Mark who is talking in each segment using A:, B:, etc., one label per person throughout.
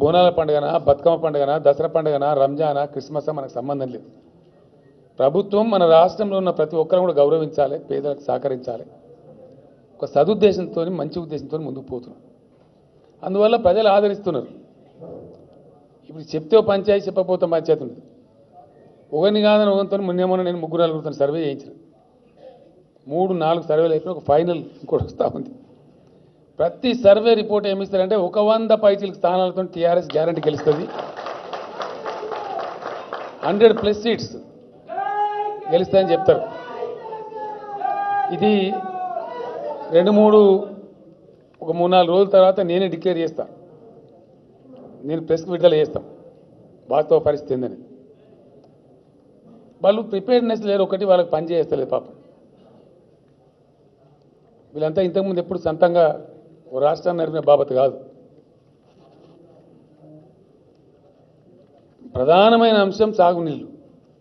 A: బోనాల పండుగనా బతుకమ్మ పండుగనా దసరా పండుగనా రంజానా క్రిస్మస్ మనకు సంబంధం లేదు. ప్రభుత్వం మన రాష్ట్రంలో ఉన్న ప్రతి ఒక్కరు కూడా గౌరవించాలి పేదలకు సహకరించాలి. ఒక సదుద్దేశంతో మంచి ఉద్దేశంతో ముందుకు పోతున్నాం. అందువల్ల ప్రజలు ఆదరిస్తున్నారు. ఇప్పుడు చెప్తే పంచాయతీ చెప్పకపోతే పంచాయతీ ఉంది ఒకరిని కాదని ఒకరితో మొన్న నేను ముగ్గురు నలుగురితో సర్వే చేయించిన. మూడు నాలుగు సర్వేలు అయితే ఒక ఫైనల్ ఇంకోటి వస్తూ ఉంది. ప్రతి సర్వే రిపోర్ట్ ఏమి ఇస్తారంటే ఒక వంద పైచీల స్థానాలతో టీఆర్ఎస్ గ్యారంటీ గెలుస్తుంది. హండ్రెడ్ ప్లస్ సీట్స్ గెలుస్తాయని చెప్తారు. ఇది రెండు మూడు ఒక మూడు నాలుగు రోజుల తర్వాత నేనే డిక్లేర్ చేస్తా. నేను ప్రెస్కి విడుదల చేస్తాను వాస్తవ పరిస్థితి ఏందని. వాళ్ళు ప్రిపేర్నెస్ లేరు ఒకటి వాళ్ళకి పని పాపం. వీళ్ళంతా ఇంతకుముందు ఎప్పుడు సొంతంగా ఓ రాష్ట్రాన్ని నడిపిన బాబత్ కాదు. ప్రధానమైన అంశం సాగునీళ్ళు.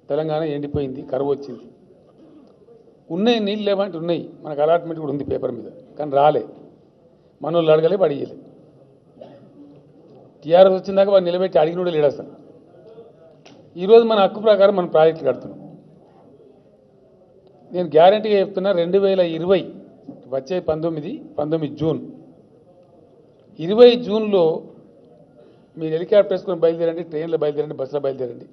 A: తెలంగాణ ఎండిపోయింది కరువు వచ్చింది. ఉన్నాయి నీళ్ళు లేవంటే ఉన్నాయి. మనకు అలాట్మెంట్ కూడా ఉంది పేపర్ మీద. కానీ రాలే. మన వాళ్ళు అడగలే అడిగలే టీఆర్ఎస్ వచ్చిందాక వాడు నిలబెట్టి అడిగిన కూడా లేడు అసలు ఈరోజు మన హక్కు ప్రకారం మనం ప్రాజెక్టులు కడుతున్నాం. నేను గ్యారంటీగా చెప్తున్నా రెండు వేల ఇరవై వచ్చే పంతొమ్మిది పంతొమ్మిది జూన్ ఇరవై జూన్లో మీరు హెలికాప్టర్ వేసుకొని బయలుదేరండి ట్రైన్లో బయలుదేరండి బస్సులో బయలుదేరండి.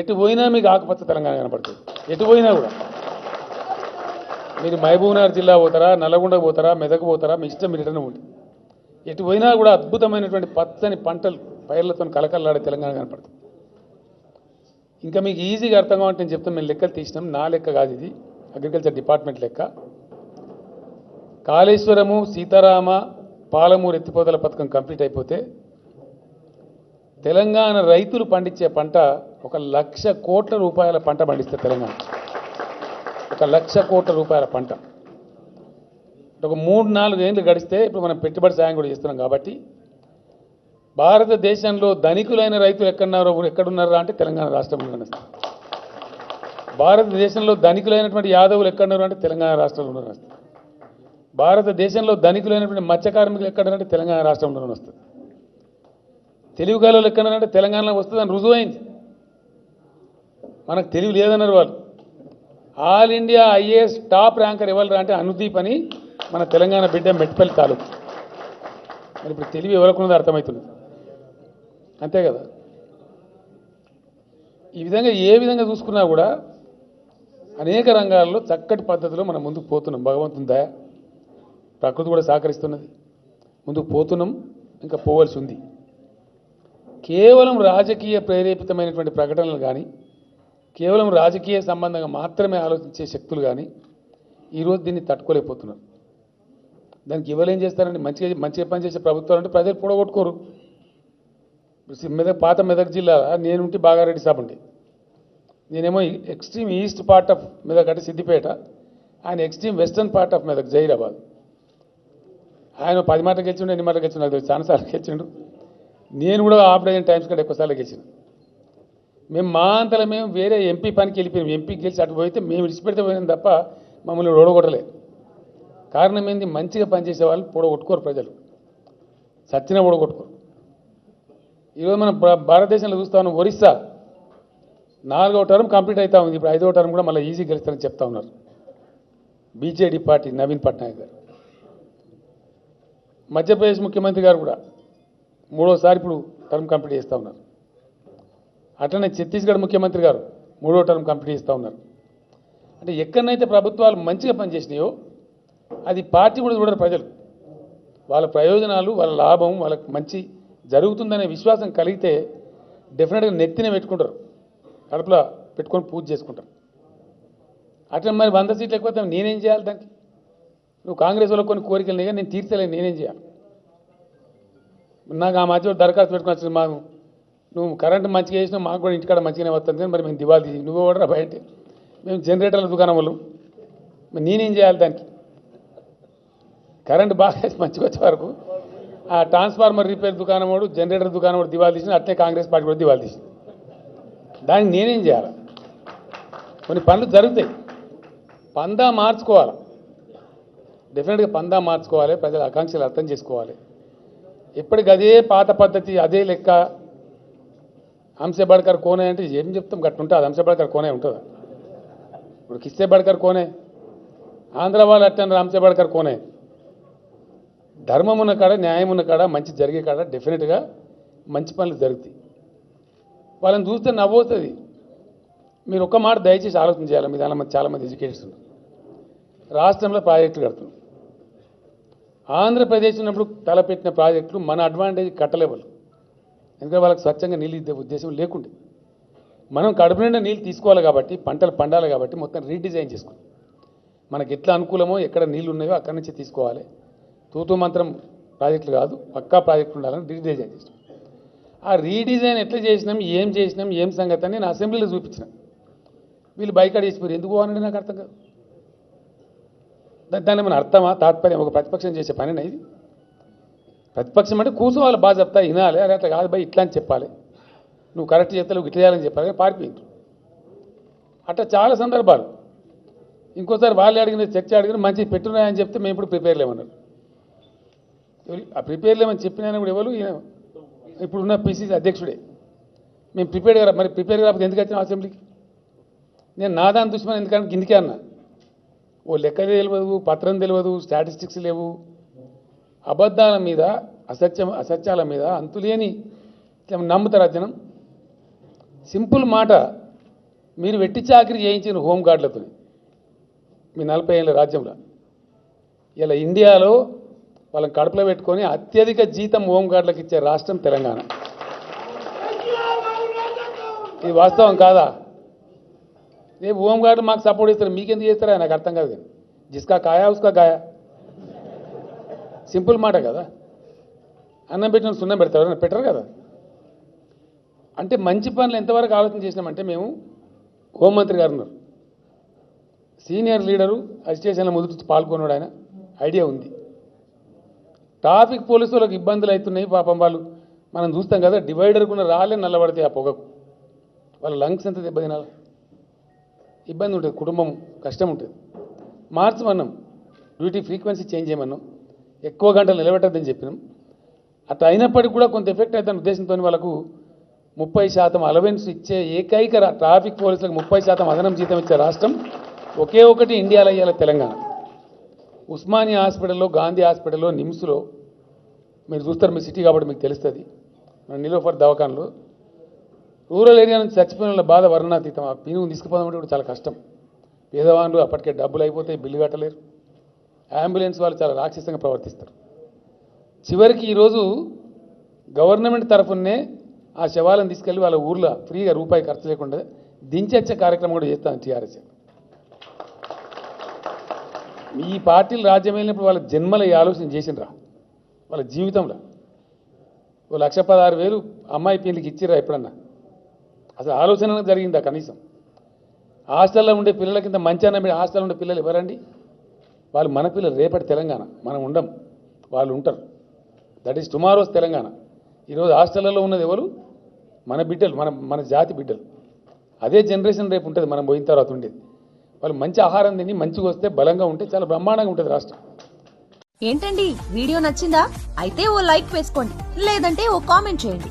A: ఎటు పోయినా మీకు ఆకుపచ్చ తెలంగాణ కనపడుతుంది. ఎటు పోయినా కూడా. మీరు మహబూబ్నగర్ జిల్లా పోతారా నల్లగొండ పోతారా మెదక్ పోతారా మీ ఇష్టం మీరు ఎటనే ఉండి ఎటు పోయినా కూడా అద్భుతమైనటువంటి పచ్చని పంటలు పైర్లతో కలకల్లాడే తెలంగాణ కనపడుతుంది. ఇంకా మీకు ఈజీగా అర్థం కావాలంటే నేను చెప్తాను మేము లెక్కలు తీసినాం. నా లెక్క కాదు ఇది. అగ్రికల్చర్ డిపార్ట్మెంట్ లెక్క. కాళేశ్వరము సీతారామ పాలమూరు ఎత్తిపోతల పథకం కంప్లీట్ అయిపోతే తెలంగాణ రైతులు పండించే పంట ఒక లక్ష కోట్ల రూపాయల పంట పండిస్తారు తెలంగాణ. ఒక లక్ష కోట్ల రూపాయల పంట. ఒక మూడు నాలుగు ఏళ్ళు గడిస్తే ఇప్పుడు మనం పెట్టుబడి సాయం కూడా చేస్తున్నాం కాబట్టి భారతదేశంలో ధనికులైన రైతులు ఎక్కడున్నారో ఎక్కడున్నారా అంటే తెలంగాణ రాష్ట్రంలో భారతదేశంలో ధనికులైనటువంటి యాదవులు ఎక్కడున్నారు అంటే తెలంగాణ రాష్ట్రంలో ఉన్నారు భారతదేశంలో ధనికులైనటువంటి మత్స్య కార్మికులు తెలంగాణ రాష్ట్రంలోనే వస్తుంది. తెలుగు గాలు ఎక్కడంటే తెలంగాణలో వస్తుందని రుజువైంది. మనకు తెలివి లేదన్నారు వాళ్ళు. All India IAS top ranker ఎవరు అంటే అనుదీప్ అని మన తెలంగాణ బిడ్డ మెట్పల్లి తాలూకు. మరి ఇప్పుడు తెలివి ఎవరికున్నదో అర్థమవుతుంది. అంతే కదా? ఈ విధంగా ఏ విధంగా చూసుకున్నా కూడా అనేక రంగాల్లో చక్కటి పద్ధతిలో మనం ముందుకు పోతున్నాం. భగవంతుని దయ. ప్రకృతి కూడా సహకరిస్తున్నది. ముందుకు పోతున్నాం ఇంకా పోవలసి ఉంది. కేవలం రాజకీయ ప్రేరేపితమైనటువంటి ప్రకటనలు కానీ కేవలం రాజకీయ సంబంధంగా మాత్రమే ఆలోచించే శక్తులు కానీ ఈరోజు దీన్ని తట్టుకోలేకపోతున్నారు. దానికి ఇవ్వలేం చేస్తారండి? మంచిగా మంచిగా పనిచేసే ప్రభుత్వాలు అంటే ప్రజలు పొడగొట్టుకోరు మెదక్ పాత మెదక్ జిల్లా నేనుంటే బాగారెడ్డి సాబ్ ఉండే. నేనేమో extreme east part of Medak అంటే సిద్దిపేట ఆయన extreme western part of Medak Zaheerabad. ఆయన పది మాటలు గెలిచిండు ఎన్ని మాటలు గెలిచిండు నాకు చాలా చాలాసార్లు గెలిచిండు. నేను కూడా హాఫ్ డజన్ టైమ్స్ కంటే ఎక్కువసార్లు గెలిచిన మేము మా అంతలో మేము వేరే ఎంపీ పనికి వెళ్ళిపోయాం ఎంపీ గెలిచి అటు పోయితే మేము విడిచిపెడితే పోయినాం తప్ప మమ్మల్ని ఓడగొట్టలేదు. కారణం ఏంది? మంచిగా పనిచేసే వాళ్ళు పొడగొట్టుకోరు ప్రజలు. సచ్చిన పొడగొట్టుకోరు ఈరోజు మనం భారతదేశంలో చూస్తా ఉన్నాం ఒరిస్సా. నాలుగో టర్మ్ కంప్లీట్ అవుతా ఉంది. ఇప్పుడు ఐదో టర్మ్ కూడా మళ్ళీ ఈజీ గెలుస్తారని చెప్తా ఉన్నారు. బీజేడీ పార్టీ నవీన్ పట్నాయక్ గారు. మధ్యప్రదేశ్ ముఖ్యమంత్రి గారు కూడా మూడోసారి ఇప్పుడు టర్మ్ కంప్లీట్ చేస్తూ ఉన్నారు. అట్లనే ఛత్తీస్గఢ్ ముఖ్యమంత్రి గారు మూడో టర్మ్ కంప్లీట్ చేస్తూ ఉన్నారు. అంటే ఎక్కడనైతే ప్రభుత్వాలు మంచిగా పనిచేసినాయో అది పార్టీ కూడా చూడరు ప్రజలు. వాళ్ళ ప్రయోజనాలు వాళ్ళ లాభం వాళ్ళకి మంచి జరుగుతుందనే విశ్వాసం కలిగితే డెఫినెట్గా నెత్తిన పెట్టుకుంటారు. కడుపులో పెట్టుకొని పూజ చేసుకుంటారు. అట్లా మరి వంద సీట్లు ఎక్కువ నేనేం చేయాలి దానికి? నువ్వు కాంగ్రెస్ వాళ్ళకి కొన్ని కోరికలు కానీ నేను తీర్చలేను నేనేం చేయాలి? నాకు ఆ మధ్య దరఖాస్తు పెట్టుకుని వచ్చింది మాకు. నువ్వు కరెంట్ మంచిగా వేసినావు మాకు కూడా ఇంటికాడ మంచిగానే వస్తుంది మరి మేము దివాళీ తీసి నువ్వు కూడా బయట? మేము జనరేటర్ల దుకాణం వాళ్ళు. మరి నేనేం చేయాలి దానికి? కరెంట్ బాగా వేసి మంచిగా వచ్చే వరకు ఆ ట్రాన్స్ఫార్మర్ రిపేర్ దుకాణం వాడు జనరేటర్ దుకాణం వాడు దివాళీ తీసిన అట్లే కాంగ్రెస్ పార్టీ కూడా దివాళీ తీసింది దానికి నేనేం చేయాలి? కొన్ని పనులు జరుగుతాయి. పందా మార్చుకోవాలి. డెఫినెట్గా పందా మార్చుకోవాలి ప్రజల ఆకాంక్షలు అర్థం చేసుకోవాలి. ఇప్పటికి అదే పాత పద్ధతి అదే లెక్క. హంసబడ్కర్ కోనే అంటే ఏం చెప్తాం? గట్టు ఉంటుంది. హంసబడ్కర్ కోనే ఉంటుందా? ఇప్పుడు కిస్తేబడ్కర్ కోనే. ఆంధ్ర వాళ్ళు అట్టన్నారు హంసబడ్కర్ కోనే. ధర్మం ఉన్న కాడ న్యాయం ఉన్న కాడ మంచి జరిగే కాడ డెఫినెట్గా మంచి పనులు జరుగుతాయి. వాళ్ళని చూస్తే నవ్వుతుంది మీరు ఒక్క మాట దయచేసి ఆలోచన చేయాలి. మీ దానిలో మంది చాలామంది ఎడ్యుకేటర్స్ ఉన్నారు. రాష్ట్రంలో ప్రాజెక్టులు కడుతున్నారు. ఆంధ్రప్రదేశ్ ఉన్నప్పుడు తలపెట్టిన ప్రాజెక్టులు మన అడ్వాంటేజ్ కట్టలేవలు. ఎందుకంటే వాళ్ళకి స్వచ్ఛంగా నీళ్ళు ఇద్దే ఉద్దేశం లేకుండే. మనం కడుపు నిండా నీళ్ళు తీసుకోవాలి కాబట్టి పంటలు పండాలి కాబట్టి మొత్తం రీడిజైన్ చేసుకున్నాం. మనకి ఎట్లా అనుకూలమో ఎక్కడ నీళ్ళు ఉన్నాయో అక్కడి నుంచి తీసుకోవాలి. తూతూ మంత్రం ప్రాజెక్టులు కాదు పక్కా ప్రాజెక్టులు ఉండాలని రీడిజైన్ చేసినాం. ఆ రీడిజైన్ ఎట్లా చేసినాం ఏం చేసినాం ఏం సంగతి అని నేను అసెంబ్లీలో చూపించిన. వీళ్ళు బైకాడ్ చేసిపోయారు ఎందుకు పోవాలంటే నాకు అర్థం కాదు. దాన్ని దాని మన అర్థమా? తాత్పర్యం? ఒక ప్రతిపక్షం చేసే పని ఇది? ప్రతిపక్షం అంటే కూర్చోవాలి బాగా చెప్తా వినాలి. అరే అట్లా కాదు బాయ్ ఇట్లా అని చెప్పాలి. నువ్వు కరెక్ట్ చేస్తావు ఇట్లా చేయాలని చెప్పాలి. కానీ పారిపోయింది అట్లా చాలా సందర్భాలు. ఇంకోసారి వాళ్ళు అడిగిన చర్చ అడిగిన మంచి పెట్టున్నాయని చెప్తే మేము ఇప్పుడు ప్రిపేర్ లేమన్నారు. ఆ ప్రిపేర్ లేమని చెప్పినా కూడా ఎవరు? ఈయన ఇప్పుడున్న పిసిసి అధ్యక్షుడే. మేము ప్రిపేర్ కదా మరి ప్రిపేర్ కాకపోతే ఎందుకు వచ్చిన అసెంబ్లీకి? నేను నాదాని దుష్మని ఎందుకంటే కిందికే అన్నా. ఓ లెక్క తెలియదు పత్రం తెలియదు స్టాటిస్టిక్స్ లేవు. అబద్ధాల మీద అసత్యం అసత్యాల మీద అంతులేని నమ్ముతారు నమ్ముతారా జనం. సింపుల్ మాట మీరు వెట్టి చాకరీ చేయించిన హోంగార్డులతో మీ నలభై ఏళ్ళ రాజ్యంలో. ఇలా ఇండియాలో వాళ్ళని కడుపులో పెట్టుకొని అత్యధిక జీతం హోంగార్డులకు ఇచ్చే రాష్ట్రం తెలంగాణ. ఇది వాస్తవం కాదా? రేపు హోంగార్డు మాకు సపోర్ట్ ఇస్తారు మీకెందుకు చేస్తారా నాకు అర్థం కాదు కానీ. జిస్కా కాయా ఉస్కా కాయా? సింపుల్ మాట కదా. అన్నం పెట్టిన సున్నం పెడతారు పెట్టరు కదా. అంటే మంచి పనులు ఎంతవరకు ఆలోచన చేసినామంటే మేము హోంమంత్రి గారు ఉన్నారు. సీనియర్ లీడరు అజిటేషన్లో ముందు పాల్గొన్నాడు ఆయన. ఐడియా ఉంది. ట్రాఫిక్ పోలీసు వాళ్ళకి ఇబ్బందులు అవుతున్నాయి పాపం వాళ్ళు. మనం చూస్తాం కదా డివైడర్ కూడా రాలే నల్లబడితే ఆ పొగకు. వాళ్ళ లంగ్స్ ఎంత దెబ్బతినాలి? ఇబ్బంది ఉంటుంది కుటుంబం కష్టం ఉంటుంది మార్చమన్నాం డ్యూటీ ఫ్రీక్వెన్సీ చేంజ్ చేయమన్నాం. ఎక్కువ గంటలు నిలబెట్టద్దని చెప్పినాం. అట్లా అయినప్పటికీ కూడా కొంత ఎఫెక్ట్ అవుతున్న ఉద్దేశంతో వాళ్ళకు ముప్పై శాతం అలవెన్స్ ఇచ్చే ఏకైక ట్రాఫిక్ పోలీసులకు ముప్పై శాతం అదనం జీతం ఇచ్చే రాష్ట్రం ఒకే ఒకటి ఇండియాలో ఇయ్యాల తెలంగాణ. ఉస్మానియా హాస్పిటల్లో గాంధీ హాస్పిటల్లో నిమ్స్లో మీరు చూస్తారు మీ సిటీ కాబట్టి మీకు తెలుస్తుంది. నిలోఫర్ దవాఖాన్లో రూరల్ ఏరియా నుంచి చచ్చిపోయిన వాళ్ళ బాధ వర్ణాతీతం. ఆ పీను తీసుకుపోదామంటే కూడా చాలా కష్టం. పేదవాళ్ళు అప్పటికే డబ్బులు అయిపోతాయి బిల్లు కట్టలేరు. అంబులెన్స్ వాళ్ళు చాలా రాక్షసంగా ప్రవర్తిస్తారు. చివరికి ఈరోజు గవర్నమెంట్ తరఫునే ఆ శవాలను తీసుకెళ్ళి వాళ్ళ ఊర్లో ఫ్రీగా రూపాయి ఖర్చు లేకుండా దించచ్చే కార్యక్రమం కూడా చేస్తాను టీఆర్ఎస్. ఈ పార్టీలు రాజ్యం వెళ్ళినప్పుడు వాళ్ళ జన్మల ఈ ఆలోచన చేసినరా వాళ్ళ జీవితంలో ఓ లక్ష పదహారు వేలు అమ్మాయి పెళ్ళికి ఇచ్చిరా ఎప్పుడన్నా? అసలు ఆలోచన జరిగిందా కనీసం? హాస్టల్లో ఉండే పిల్లల కింద మంచి అన్న హాస్టల్లో ఉండే పిల్లలు ఎవరండి? వాళ్ళు మన పిల్లలు రేపటి తెలంగాణ. మనం ఉండం. వాళ్ళు ఉంటారు. That is tomorrow's Telangana. ఈరోజు హాస్టళ్ళలో ఉన్నది ఎవరు? మన బిడ్డలు మన మన జాతి బిడ్డలు. అదే జనరేషన్ రేపు ఉంటుంది మనం పోయిన తర్వాత ఉండేది. వాళ్ళు మంచి ఆహారం తిని మంచిగా వస్తే బలంగా ఉంటే చాలా బ్రహ్మాండంగా ఉంటుంది రాష్ట్రం.
B: ఏంటండి? వీడియో నచ్చిందా? అయితే ఓ లైక్ వేసుకోండి. లేదంటే ఓ కామెంట్ చేయండి.